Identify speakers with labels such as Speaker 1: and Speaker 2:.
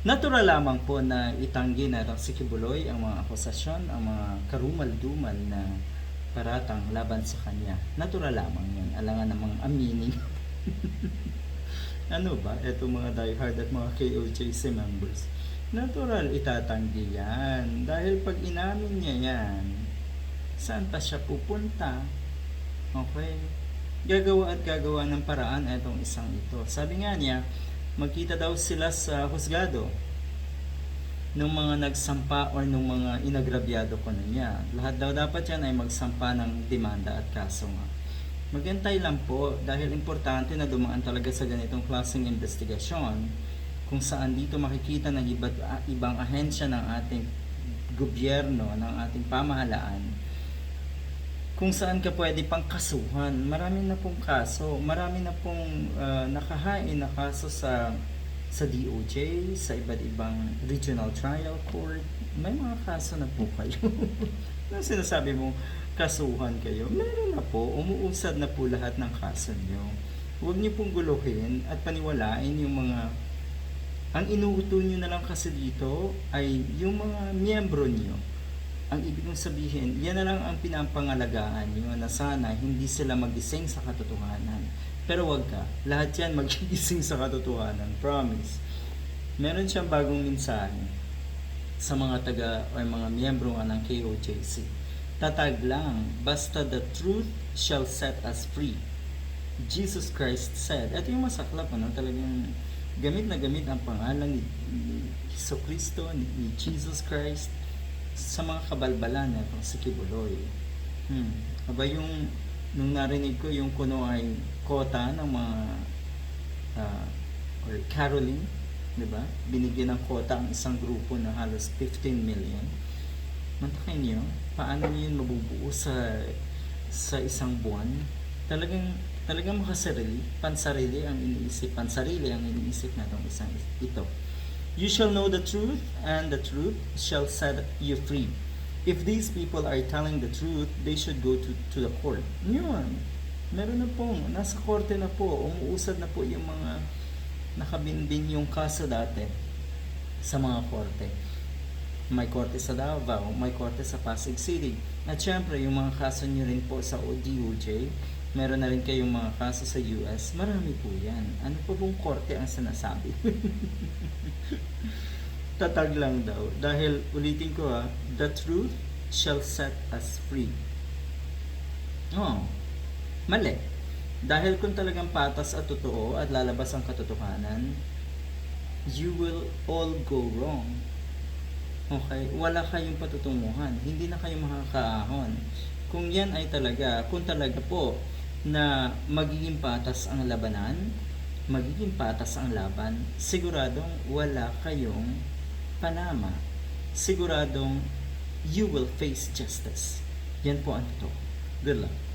Speaker 1: Natural lamang po na itanggi na si Kibuloy ang mga akusasyon, ang mga karumal-dumal na paratang laban sa kanya. Natural lamang yun. Alangan namang aminin. ano ba? Ito mga diehard at mga KOJC members. Natural itatanggi yan. Dahil pag inamin niya yan, saan pa siya pupunta? Okay? Gagawa at gagawa ng paraan itong isang ito. Sabi nga niya, magkita daw sila sa husgado ng mga nagsampa or ng mga inagrabyado ko na niya. Lahat daw dapat yan ay magsampa ng demanda at kaso nga. Magantay lang po dahil importante na dumaan talaga sa ganitong klaseng investigasyon kung saan dito makikita ng iba't, ibang ahensya ng ating gobyerno, ng ating pamahalaan kung saan ka pwede pang kasuhan. Marami na pong kaso, marami na pong ah, nakahain na kaso sa sa DOJ, sa iba't ibang regional trial court. May mga kaso na po kayo. Nang sinasabi mo, kasuhan kayo, meron na po, umuusad na po lahat ng kaso nyo. Huwag niyo pong guluhin at paniwalain yung mga ang inuutol nyo na lang kasi dito ay yung mga miyembro niyo ang ibig kong sabihin, yan na lang ang pinampangalagaan nyo na sana hindi sila magising sa katotohanan. Pero wag ka, lahat yan magigising sa katotohanan, promise. Meron siyang bagong mensahe sa mga taga o mga miyembro nga ng KOJC. Tatag lang, basta the truth shall set us free. Jesus Christ said, ito yung masaklap, ano, talagang gamit na gamit ang pangalan ni, Kristo, ni, ni Jesus Christ, sa mga kabalbalan na itong si Kibuloy. Hmm. Aba yung, nung narinig ko yung kuno ay kota ng mga ah, or caroling, di ba? Binigyan ng kota ang isang grupo na halos 15 million. Mantakay niyo, paano niyo yun mabubuo sa sa isang buwan? Talagang talagang makasarili, pansarili ang iniisip, pansarili ang iniisip na itong isang ito. You shall know the truth, and the truth shall set you free. If these people are telling the truth, they should go to, to the court. Yun. Meron na po, nasa korte na po, umuusad na po yung mga nakabinbin yung kaso dati sa mga korte. May korte sa Davao, may korte sa Pasig City. At syempre, yung mga kaso nyo rin po sa DOJ, meron na rin kayong mga kaso sa US, marami po yan. Ano pa bang korte ang sinasabi? Tatag lang daw. Dahil, ulitin ko ha, the truth shall set us free. Oh, mali. Dahil kung talagang patas at totoo at lalabas ang katotohanan, you will all go wrong. Okay? Wala kayong patutunguhan. Hindi na kayo makakaahon. Kung yan ay talaga, kung talaga po na magiging patas ang labanan, magiging patas ang laban, siguradong wala kayong panama. Siguradong you will face justice. Yan po ang ito. Good luck.